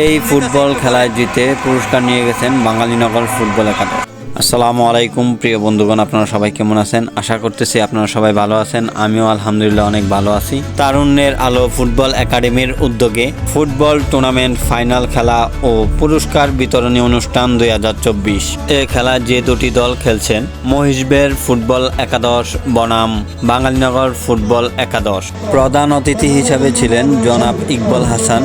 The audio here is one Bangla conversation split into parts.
এই ফুটবল খেলায় জিতে পুরস্কার নিয়ে গেছেন বাঙালিনগর ফুটবল একাডেমি। আসসালামু আলাইকুম, প্রিয় বন্ধুগণ, আপনারা সবাই কেমন আছেন? আশা করতেছি আপনারা সবাই ভালো আছেন। আমিও আলহামদুলিল্লাহ অনেক ভালো আছি। তারুণ্যের আলো ফুটবল একাডেমির উদ্যোগে ফুটবল টুর্নামেন্ট ফাইনাল খেলা ও পুরস্কার বিতরণী অনুষ্ঠান দুই হাজার চব্বিশ। এ খেলা যে দুটি দল খেলছেন, মহিষবের ফুটবল একাদশ, বনাম বাঙালিনগর ফুটবল একাদশ। প্রধান অতিথি হিসাবে ছিলেন জনাব ইকবল হাসান,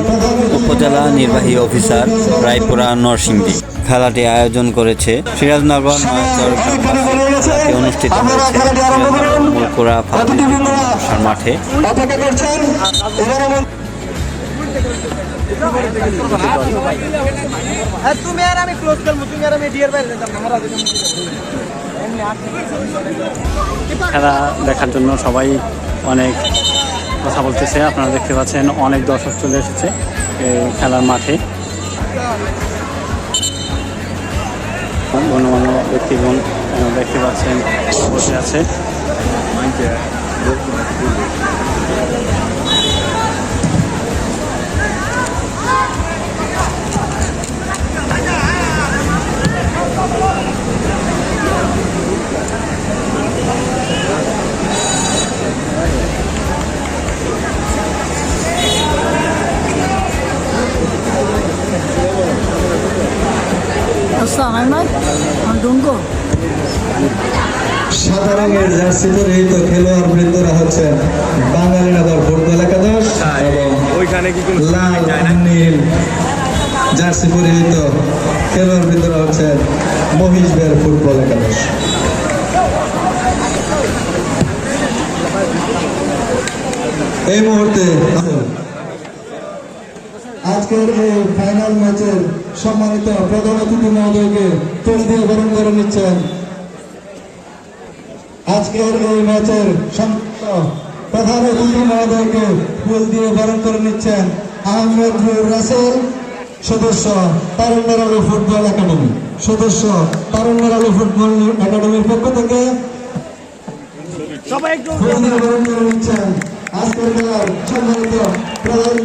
উপজেলা নির্বাহী অফিসার রায়পুরা নরসিংদী। খেলাটি আয়োজন করেছে সিরাজনগর নয়াচর অনুষ্ঠিত হয়েছে মাঠে হ্যাঁ তুমি আর আমি ক্লোজ করব তুমি আর আমি ডিয়ার বাইরে যেতাম আমার আগে খেলা দেখার জন্য সবাই অনেক কথা বলতেছে। আপনারা দেখতে পাচ্ছেন অনেক দর্শক চলে এসেছে এই খেলার মাঠে। গণমান্য ব্যক্তিগণ আহ, দেখতে পাচ্ছেন বসে আছে। সাদা রঙের জার্সি পরিহিত খেলোয়াড় বৃন্দরা হচ্ছেন বাঙালি নগর ফুটবল একাদশ এবং লাল নীল জার্সি পরিহিত খেলোয়াড় বৃন্দরা হচ্ছেন মহিষবের ফুটবল একাদশ। এই মুহূর্তে আজকের এই ফাইনাল ম্যাচের সম্মানিত প্রধান অতিথি মহোদয়কে ফুল দিয়ে বরণ করে নিচ্ছেন। আজকের এই ম্যাচের সম্মানিত প্রধান অতিথি মহোদয়কে ফুল দিয়ে বরণ করে নিচ্ছেন আহমেদ রাসেল সদস্য তারুণ্যের আলো ফুটবল একাডেমি। সদস্য তারুণ্যের আলো ফুটবল একাডেমির পক্ষ থেকে সবাই একটু বরণ করে নিচ্ছেন আজকের সম্মানিত প্রধান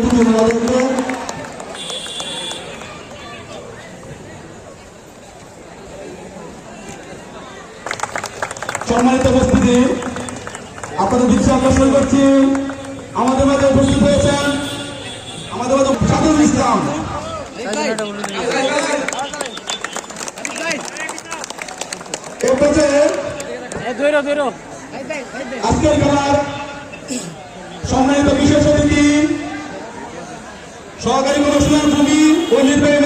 সম্মানিত উপস্থিতি, আপনাদের দৃষ্টি আকর্ষণ করছি। আমাদের মাঝে উপস্থিত হয়েছেন আমাদের মাঝে সাদুল ইসলাম। আজকের খেলার সম্মানিত বিশেষ অতিথি, সহকারী কমিশনার ভূমি ও নির্বাহী